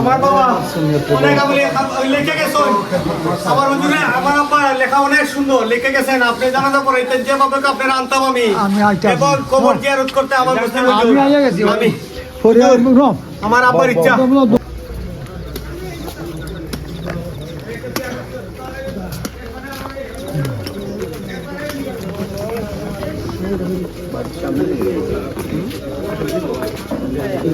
আমার বাবা অনেক আমি লিখে গেছেন। আমার হুজুরে আমার আব্বা লেখা অনেক সুন্দর লিখে গেছেন। আপনি জানাতে পড়াইতেন যেভাবে আপনার আনতাম আমি। আইতাম। এবং খবর জিয়ারত করতে আমার আমি পরে আমার আব্বার ইচ্ছা। হুজুর, এই,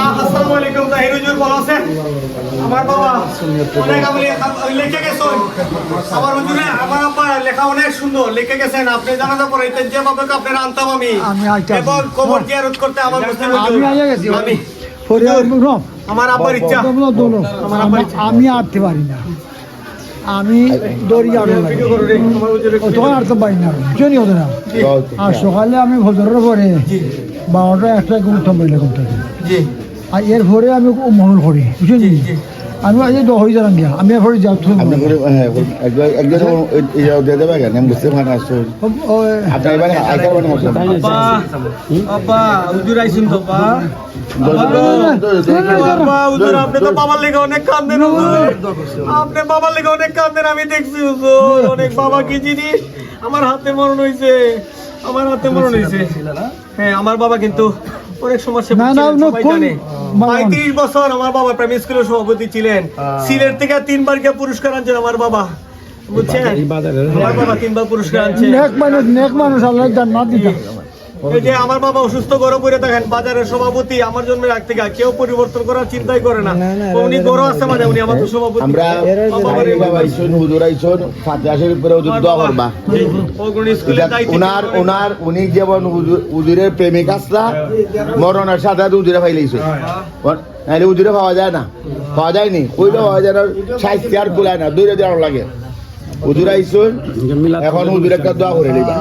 আসসালামু আলাইকুম, তাহির হুজুর, ভালো আছেন? আমার বাবা অনেক আমি লিখে গেছেন আমার হুজুরে আমার লেখা অনেক সুন্দর লিখে গেছেন। আপনি জানাতে পড়াইতেন যেভাবে আপনার আনতাম আমি। খবর জিয়ারত করতে আমার মুসলিম হুজুর। আমি। আব্বার ইচ্ছা। আমার আব্বার ইচ্ছা। আমি আটতে পারি না। আমি দড়ি আরও তখন পারি না। আর সকালে আমি ভোজনের পরে বারোটা একটা বইলে জি। আর এর পরে আমি মহল করি জি। আমি আজ দহ হয়ে যালাম গিয়া আমি যাও করে হ্যাঁ কেন? আমি হুজুর হুজুর হুজুর। দেখছি অনেক বাবা কি জিনিস? আমার হাতে মরণ হয়েছে আমার হাতে মরণ হয়েছে হ্যাঁ আমার বাবা কিন্তু অনেক সমস্যা না, না, না? পঁয়ত্রিশ বছর আমার বাবা প্রাইমারি স্কুলের সভাপতি ছিলেন। সিলেট থেকে তিনবার গিয়ে পুরস্কার আনছেন আমার বাবা। বুঝছেন? আমার বাবা তিনবার পুরস্কার আনছেন। নেক মানুষ নেক মানুষ আল্লাহ জান্নাত দিতা এই যে আমার বাবা অসুস্থ গরম করে থাকেন বাজারের সভাপতি আমার জন্য রাখ থেকে কেউ পরিবর্তন করার চিন্তাই করে না। উনি গরম আছে মানে উনি আমার তো সভাপতি। আমরা বাবারে বাবা আইসুন হুজুর আইসুন উপরে হুজুর দোয়া করবা। অগ্রণী স্কুলে এটা উনার উনার উনি যেমন হুজুর- হুজুরের প্রেমিক আসলা মরণের সাথে হুজুরে ফাইলেছে নাহলে হুজুরে পাওয়া যায় না। পাওয়া যায়নি। কইলে পাওয়া যায় না সাহিত্য আর কুলায় না দূরে দেওয়ার লাগে। হুজুর আইসুন এখন হুজুর একটা দোয়া করে নিবা।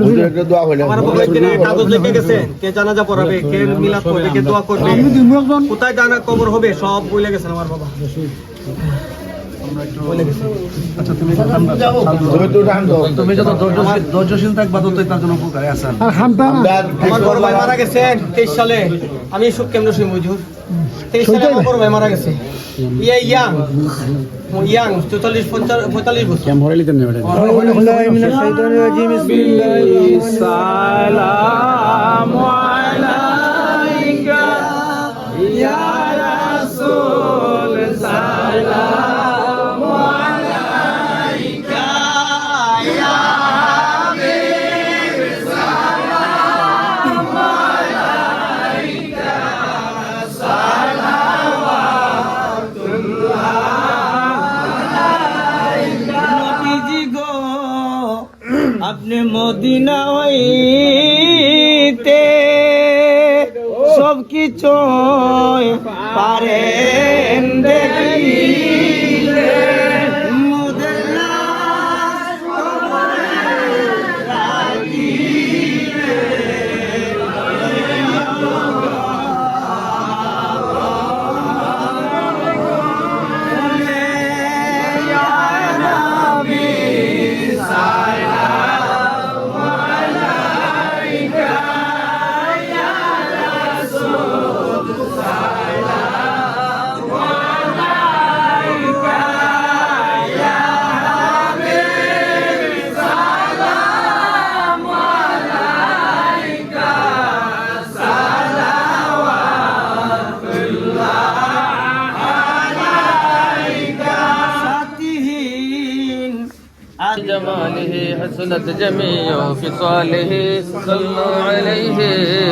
হুজুর একটা দোয়া করে আমার বাবা এখানে কাগজ লিখে গেছে কে জানাজা পড়াবে কে মিলাদ করবে কে দোয়া করবে আমি দিন কোথায় জানা কবর হবে সব বলে গেছেন আমার বাবা। সালে। আমি সুখ কেন্দ্র শুনি মজুর। তেইশ সালে আমার বড় ভাই মারা গেছে ইয়া ইয়াং ইয়াং চৌতাল্লিশ পঁয়তাল্লিশ বছর নবীজি মদিনা হইতে সব কিছু পারেন দেখিলে جماله حسنت جميع خصاله صلوا عليه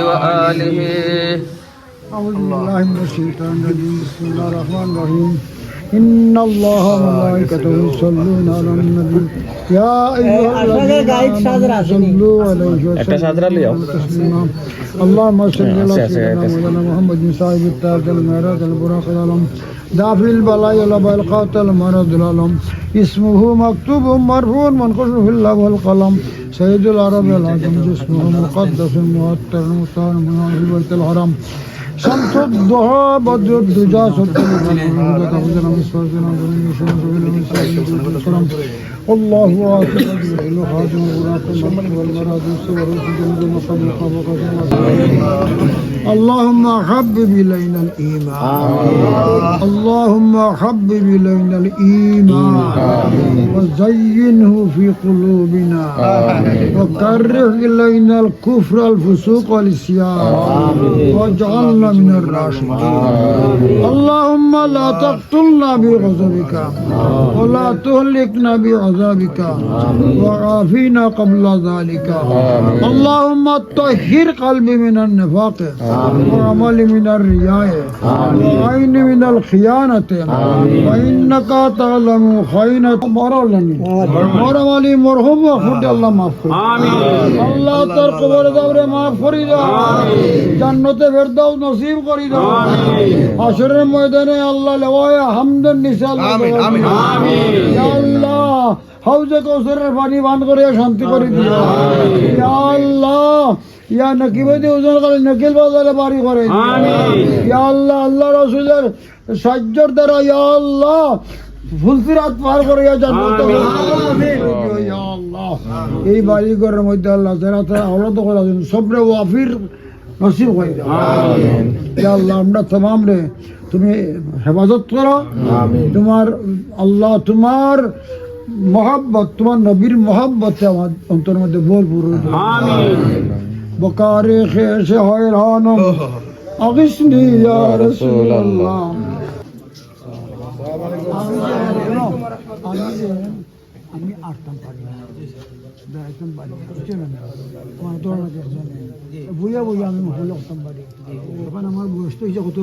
وآله. أعوذ بالله من الشيطان الرجيم بسم الله الرحمن الرحيم. إن الله وملائكته يصلون. على النبي. يا أيها الذين آمنوا صلوا عليه وسلموا اللهم صل على سيدنا مولانا محمد صاحب التاج المعراج البراق العلم. دافع البلاء والوباء القاتل المرض العلم. اسمه مكتوب مرفوع منقوش في الله والقلم. سيد العرب العظيم جسمه مقدس مؤثر مطهر من البيت الحرام شمس الضحى بدر الدجى سلطان الله واحد الخادم الغراق الملك والمراد الصور والجنود المقام اللهم حبب إلينا الإيمان. اللهم حبب إلينا الإيمان. وزينه في قلوبنا. وكره إلينا الكفر الفسوق والعصيان. واجعلنا من الراشدين. اللهم لا تقتلنا بغضبك ولا تهلكنا بعذابك. وعافينا قبل ذلك. اللهم طهر قلبي من النفاق. وعملي من الرياء وعيني من الخيانة وإنك تعلم خينة مرولني مرمالي مرحوم وخد الله مغفر আল্লাহ তোর কবরে দাবরে মাফ করি দাও জান্নতে ফেরদাও নসিব করি দাও হাসরের ময়দানে আল্লাহ লেওয়ায় হামদের নিচে আল্লাহ আমিন আল্লাহ হাউজে কৌসরের পানি বান করে শান্তি করে দিও ইয়া আল্লাহ ইয়া নকিবদি ওজন করে নকিল বাজারে বাড়ি করে। ইয়া আল্লাহ আল্লাহ রসুলের সাহায্যর দ্বারা ইয়া আল্লাহ ফুলসিরাত পার করে ইয়া জান্নাতে এই বাড়ি ঘরের মধ্যে আল্লাহ যারা আওলাদ করা সবরে ওয়াফির নসিব করে দাও। ইয়া আল্লাহ আমরা তমাম রে তুমি হেফাজত করো। তোমার আল্লাহ তোমার মহাব্বত তোমার নবীর মহাব্বতে আমার অন্তর মধ্যে ভরপুর হয়ে যাও। বকারে খেসে হয়রানম আগিসনি ইয়া রাসূলুল্লাহ আমি যে- আমি আসতাম পারি না বেড়াইতাম পারি না বুঝছেন না আমার তো অনেক একজনে বইয়া বইয়া আমি হলে আসতাম পারি এখন আমার বয়সটা হয়েছে কত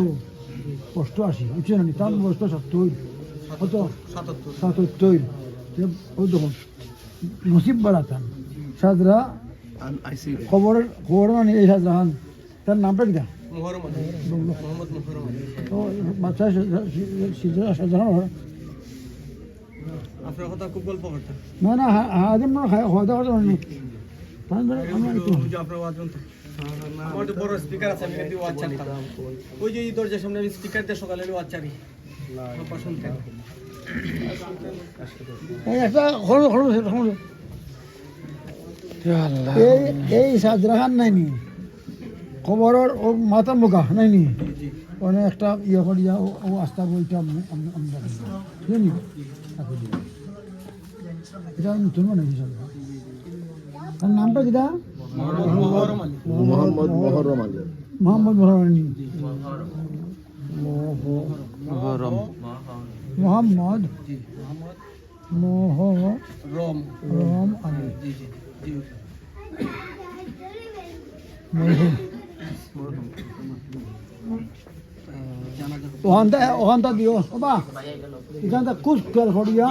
কষ্ট আসি বুঝছেন না তার বয়সটা সত্তর কত সাতাত্তর ও দেখুন নসিব বাড়াতাম সাদরা খবর খবর মানে এই সাদরাহান তার নামটা কিনা তো? বাচ্চা আপনার কথা খুব গল্প করতেন না না হাজার মনে হয় হয়তো হয়তো আমরা যে আপনার ওয়াজ শুনতেন। আমার তো বড় স্পিকার আছে আমি কিন্তু ওয়াজ চালিতাম ওই যে দরজার সামনে আমি স্পিকার দিয়ে সকালে আমি চালি আপনার একটা এই এই সাজরাহান নাইনি খবরের ও মাথা মুখা নাইনি মানে একটা ইয়ে করিয়া ও- আস্থা বইটা আমরা জানি এটা নতুন মানে হিসাবে তার নামটা কিটা মোহাম্মদ মহরম আলী। মোহাম্মদ মহারানী মোহাম্মদ মোহ রম। আলী। ওখানটা ওখানটা দিও। বাবা এখানটা কুচ তেল ফড়িয়া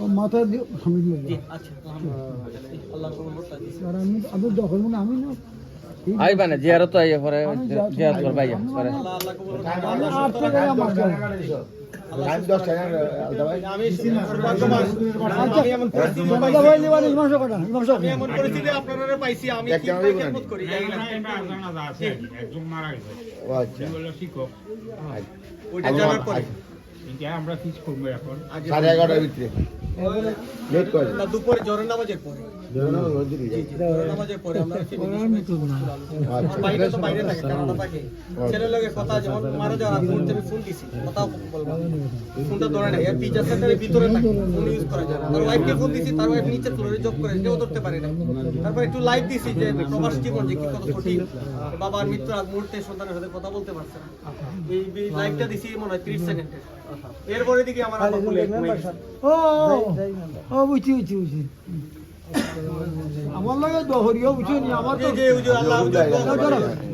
ও মাথায় দিও সামনে দিয়ে দিও। আল্লাহ কবুল করতে আর আমি আমি দখল মানে আমি না। আইবা না জিয়ারত আইয়া পরে জিয়ারত করবা আইয়া পরে। আমার কাছে। করব এখন। সাড়ে এগারোটার ভিতরে। লেট করে। না দুপুরে জোরের নামাজের পরে। বেরোনো নামাজের পরে আমরা হচ্ছে আমার বাইরে তো বাইরে থাকে কানাডা থাকে। ছেলের লগে কথা যেমন মারা যাওয়ার আগ মুহূর্তে ফোন দিছি কথা বলব ফোনটা ধরে নাই আর টিচার সেন্টারের ভিতরে থাকে ফোন ইউজ করা যায় তার ওয়াইফকে ফোন দিছি তার ওয়াইফ নিচে ফ্লোরে জব করে কেউ ধরতে পারে না তারপর একটু লাইভ দিছি যে প্রবাস জীবন যে কি কত কঠিন বাবার মৃত্যুর আগ মুহূর্তে সন্তানের সাথে কথা বলতে পারছে না। এই লাইভটা দিছি মনে হয় 30 সেকেন্ডের এরপরে দিকে আমার আব্বা গেছে। ও ও বুঝি বুঝি বুঝি আমার লাগে দহরিও বুঝি আমার তো যে আল্লাহ।